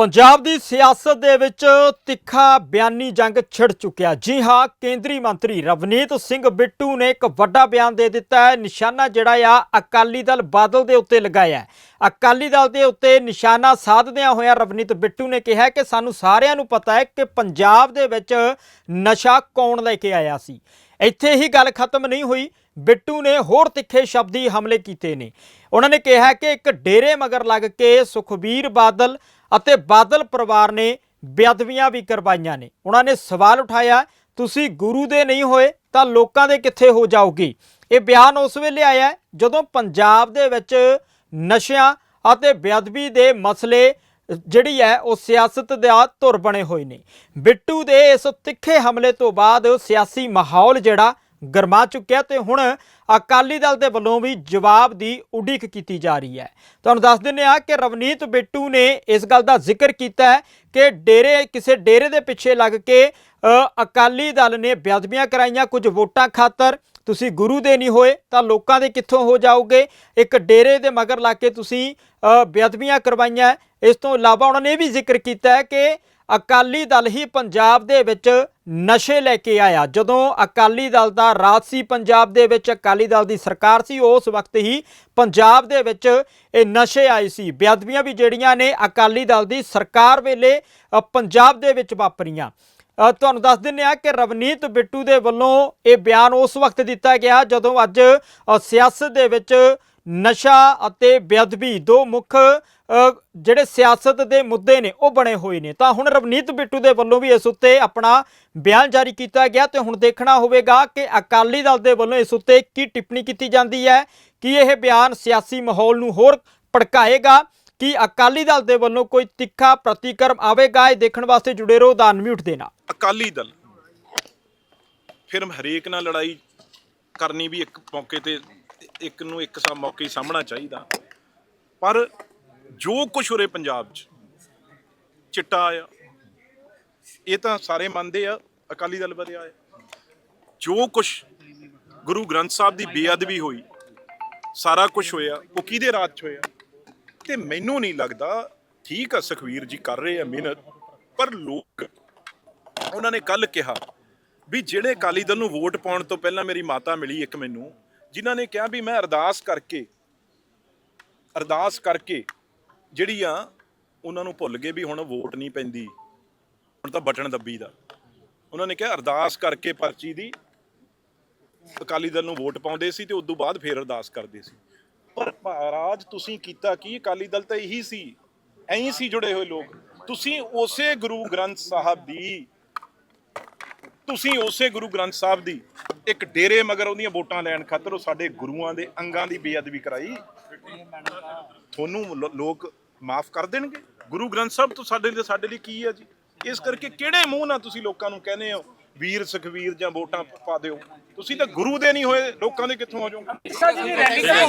ਪੰਜਾਬ ਦੀ ਸਿਆਸਤ ਦੇ ਵਿੱਚ ਤਿੱਖਾ ਬਿਆਨੀ ਜੰਗ ਛਿੜ ਚੁੱਕਿਆ। ਜੀ ਹਾਂ, ਕੇਂਦਰੀ ਮੰਤਰੀ ਰਵਨੀਤ ਸਿੰਘ ਬਿੱਟੂ ਨੇ ਇੱਕ ਵੱਡਾ ਬਿਆਨ ਦੇ ਦਿੱਤਾ ਹੈ। ਨਿਸ਼ਾਨਾ ਜਿਹੜਾ ਆ, ਅਕਾਲੀ ਦਲ ਬਾਦਲ ਦੇ ਉੱਤੇ ਲਗਾਇਆ ਅਕਾਲੀ ਦਲ ਦੇ ਉੱਤੇ ਨਿਸ਼ਾਨਾ ਸਾਧਦਿਆਂ ਹੋਇਆ ਰਵਨੀਤ ਬਿੱਟੂ ਨੇ ਕਿਹਾ ਕਿ ਸਾਨੂੰ ਸਾਰਿਆਂ ਨੂੰ ਪਤਾ ਹੈ ਕਿ ਪੰਜਾਬ ਦੇ ਵਿੱਚ ਨਸ਼ਾ ਕੌਣ ਲੈ ਕੇ ਆਇਆ ਸੀ। ਇੱਥੇ ਹੀ ਗੱਲ ਖਤਮ ਨਹੀਂ ਹੋਈ। ਬਿੱਟੂ ਨੇ ਹੋਰ ਤਿੱਖੇ ਸ਼ਬਦੀ ਹਮਲੇ ਕੀਤੇ ਨੇ। ਉਹਨਾਂ ਨੇ ਕਿਹਾ ਕਿ ਇੱਕ ਡੇਰੇ ਮਗਰ ਲੱਗ ਕੇ ਸੁਖਬੀਰ ਬਾਦਲ ਅਤੇ ਬਾਦਲ ਪਰਿਵਾਰ ਨੇ ਬੇਅਦਬੀਆਂ ਵੀ ਕਰਵਾਈਆਂ ਨੇ। ਉਹਨਾਂ ਨੇ ਸਵਾਲ ਉਠਾਇਆ, ਤੁਸੀਂ ਗੁਰੂ ਦੇ ਨਹੀਂ ਹੋਏ ਤਾਂ ਲੋਕਾਂ ਦੇ ਕਿੱਥੇ ਹੋ ਜਾਓਗੇ? ਇਹ ਬਿਆਨ ਉਸ ਵੇਲੇ ਆਇਆ ਜਦੋਂ ਪੰਜਾਬ ਦੇ ਵਿੱਚ ਨਸ਼ਿਆਂ ਅਤੇ ਬੇਅਦਬੀ ਦੇ ਮਸਲੇ ਜਿਹੜੀ ਹੈ ਉਹ ਸਿਆਸਤ ਦਾ ਧੁਰ ਬਣੇ ਹੋਏ ਨੇ। ਬਿੱਟੂ ਦੇ ਇਸ ਤਿੱਖੇ ਹਮਲੇ ਤੋਂ ਬਾਅਦ ਸਿਆਸੀ ਮਾਹੌਲ ਜਿਹੜਾ ਗਰਮਾ ਚੁੱਕਿਆ ਤੇ ਹੁਣ ਅਕਾਲੀ ਦਲ ਦੇ ਵੱਲੋਂ ਵੀ ਜਵਾਬ ਦੀ ਉਡੀਕ ਕੀਤੀ ਜਾ ਰਹੀ ਹੈ। ਤੁਹਾਨੂੰ ਦੱਸ ਦਿੰਦੇ ਆ ਕਿ ਰਵਨੀਤ ਬਿੱਟੂ ਨੇ ਇਸ ਗੱਲ ਦਾ ਜ਼ਿਕਰ ਕੀਤਾ ਹੈ ਕਿ ਡੇਰੇ, ਕਿਸੇ ਡੇਰੇ ਦੇ ਪਿੱਛੇ ਲੱਗ ਕੇ ਅਕਾਲੀ ਦਲ ਨੇ ਬੇਅਦਬੀਆਂ ਕਰਾਈਆਂ, ਕੁਝ ਵੋਟਾਂ ਖਾਤਰ। ਤੁਸੀਂ ਗੁਰੂ ਦੇ ਨਹੀਂ ਹੋਏ ਤਾਂ ਲੋਕਾਂ ਦੇ ਕਿੱਥੋਂ ਹੋ ਜਾਓਗੇ? ਇੱਕ ਡੇਰੇ ਦੇ ਮਗਰ ਲਾ ਕੇ ਤੁਸੀਂ ਬੇਅਦਬੀਆਂ ਕਰਵਾਈਆਂ। ਇਸ ਤੋਂ ਇਲਾਵਾ ਉਹਨਾਂ ਨੇ ਇਹ ਵੀ ਜ਼ਿਕਰ ਕੀਤਾ ਹੈ ਕਿ ਅਕਾਲੀ ਦਲ ਹੀ ਪੰਜਾਬ ਦੇ ਵਿੱਚ ਨਸ਼ੇ ਲੈ ਕੇ ਆਇਆ। ਜਦੋਂ ਅਕਾਲੀ ਦਲ ਦਾ ਰਾਜ ਸੀ ਪੰਜਾਬ ਦੇ ਵਿੱਚ, ਅਕਾਲੀ ਦਲ ਦੀ ਸਰਕਾਰ ਸੀ, ਉਸ ਵਕਤ ਹੀ ਪੰਜਾਬ ਦੇ ਵਿੱਚ ਇਹ ਨਸ਼ੇ ਆਏ ਸੀ। ਬੇਅਦਬੀਆਂ ਵੀ ਜਿਹੜੀਆਂ ਨੇ ਅਕਾਲੀ ਦਲ ਦੀ ਸਰਕਾਰ ਵੇਲੇ ਪੰਜਾਬ ਦੇ ਵਿੱਚ ਵਾਪਰੀਆਂ। ਤੁਹਾਨੂੰ ਦੱਸ ਦਿੰਨੇ ਆ ਕਿ ਰਵਨੀਤ ਬਿੱਟੂ ਦੇ ਵੱਲੋਂ ਇਹ ਬਿਆਨ ਉਸ ਵਕਤ ਦਿੱਤਾ ਗਿਆ ਜਦੋਂ ਅੱਜ ਸਿਆਸਤ ਦੇ ਵਿੱਚ ਨਸ਼ਾ ਅਤੇ ਬੇਅਦਬੀ ਦੋ ਮੁੱਖ ਜਿਹੜੇ ਸਿਆਸਤ ਦੇ ਮੁੱਦੇ ਨੇ, ਉਹ ਬਣੇ ਹੋਏ ਨੇ। ਤਾਂ ਹੁਣ ਰਵਨੀਤ ਬਿੱਟੂ ਦੇ ਵੱਲੋਂ ਵੀ ਇਸ ਉੱਤੇ ਆਪਣਾ ਬਿਆਨ ਜਾਰੀ ਕੀਤਾ ਗਿਆ ਤੇ ਹੁਣ ਦੇਖਣਾ ਹੋਵੇਗਾ ਕਿ ਅਕਾਲੀ ਦਲ ਦੇ ਵੱਲੋਂ ਇਸ ਉੱਤੇ ਕੀ ਟਿੱਪਣੀ ਕੀਤੀ ਜਾਂਦੀ ਹੈ, ਕਿ ਇਹ ਬਿਆਨ ਸਿਆਸੀ ਮਾਹੌਲ ਨੂੰ ਹੋਰ ਭੜਕਾਏਗਾ, ਕਿ ਅਕਾਲੀ ਦਲ ਦੇ ਵੱਲੋਂ ਕੋਈ ਤਿੱਖਾ ਪ੍ਰਤੀਕਰਮ ਆਵੇਗਾ, ਇਹ ਦੇਖਣ ਵਾਸਤੇ ਜੁੜੇ ਰਹੋ ਦਾ ਅਨਮਿਊਟ ਦੇਣਾ ਅਕਾਲੀ ਦਲ ਫਿਰ ਹਰੇਕ ਨਾਲ ਲੜਾਈ ਕਰਨੀ ਵੀ ਇੱਕ ਮੌਕੇ ਤੇ ਇੱਕ ਨੂੰ ਇੱਕ ਸਾ ਮੌਕੇ ਹੀ ਸਾਹਮਣਾ ਚਾਹੀਦਾ। ਪਰ ਜੋ ਕੁਝ ਉਰੇ ਪੰਜਾਬ 'ਚ ਚਿੱਟਾ ਆਇਆ, ਇਹ ਤਾਂ ਸਾਰੇ ਮੰਨਦੇ ਆ, ਅਕਾਲੀ ਦਲ ਵਧਿਆ ਆ ਜੋ ਕੁਝ ਗੁਰੂ ਗ੍ਰੰਥ ਸਾਹਿਬ ਦੀ ਬੇਅਦਬੀ ਹੋਈ, ਸਾਰਾ ਕੁਝ ਹੋਇਆ, ਉਹ ਕਿਹਦੇ ਰਾਜ 'ਚ ਹੋਇਆ? ਤੇ ਮੈਨੂੰ ਨਹੀਂ ਲੱਗਦਾ ਠੀਕ ਆ, ਸੁਖਵੀਰ ਜੀ ਕਰ ਰਹੇ ਆ ਮਿਹਨਤ, ਪਰ ਲੋਕ ਉਹਨਾਂ ਨੇ ਕੱਲ ਕਿਹਾ ਵੀ ਜਿਹੜੇ ਅਕਾਲੀ ਦਲ ਨੂੰ ਵੋਟ ਪਾਉਣ ਤੋਂ ਪਹਿਲਾਂ ਮੇਰੀ ਮਾਤਾ ਮਿਲੀ ਇੱਕ ਮੈਨੂੰ ਜਿਨ੍ਹਾਂ ਨੇ ਕਿਹਾ ਵੀ ਮੈਂ ਅਰਦਾਸ ਕਰਕੇ ਅਰਦਾਸ ਕਰਕੇ ਜਿਹੜੀ ਆ ਉਹਨਾਂ ਨੂੰ ਭੁੱਲ ਗਏ ਵੀ ਹੁਣ ਵੋਟ ਨਹੀਂ ਪੈਂਦੀ, ਹੁਣ ਤਾਂ ਬਟਨ ਦੱਬੀ ਦਾ। ਉਹਨਾਂ ਨੇ ਕਿਹਾ ਅਰਦਾਸ ਕਰਕੇ ਪਰਚੀ ਦੀ ਅਕਾਲੀ ਦਲ ਨੂੰ ਵੋਟ ਪਾਉਂਦੇ ਸੀ ਤੇ ਉਸ ਤੋਂ ਬਾਅਦ ਫੇਰ ਅਰਦਾਸ ਕਰਦੇ ਸੀ। ਪਰ ਮਹਾਰਾਜ, ਤੁਸੀਂ ਕੀਤਾ ਕੀ? ਅਕਾਲੀ ਦਲ ਤਾਂ ਇਹੀ ਸੀ, ਐਂ ਸੀ ਜੁੜੇ ਹੋਏ ਲੋਕ। ਤੁਸੀਂ ਉਸੇ ਗੁਰੂ ਗ੍ਰੰਥ ਸਾਹਿਬ ਦੀ ਤੁਸੀਂ ਉਸੇ ਗੁਰੂ ਗ੍ਰੰਥ ਸਾਹਿਬ ਦੀ ਇੱਕ ਡੇਰੇ ਮਗਰ ਉਹਦੀਆਂ ਵੋਟਾਂ ਲੈਣ ਖਾਤਰ ਉਹ ਸਾਡੇ ਗੁਰੂਆਂ ਦੇ ਅੰਗਾਂ ਦੀ ਬੇਅਦਬੀ ਕਰਾਈ। ਤੁਹਾਨੂੰ ਲੋਕ ਮਾਫ ਕਰ ਦੇਣਗੇ। ਗੁਰੂ ਗ੍ਰੰਥ ਸਾਹਿਬ ਤੋਂ ਸਾਡੇ ਲਈ ਸਾਡੇ ਲਈ ਕੀ ਹੈ ਜੀ? ਇਸ ਕਰਕੇ ਕਿਹੜੇ ਮੂੰਹ ਨਾਲ ਤੁਸੀਂ ਲੋਕਾਂ ਨੂੰ ਕਹਿੰਦੇ ਹੋ, ਵੀਰ, ਸੁਖਵੀਰ ਜਾਂ ਵੋਟਾਂ ਪਾ ਦਿਓ? ਤੁਸੀਂ ਤਾਂ ਗੁਰੂ ਦੇ ਨਹੀਂ ਹੋਏ, ਲੋਕਾਂ ਦੇ ਕਿੱਥੋਂ ਹੋ ਜਾਓਗੇ?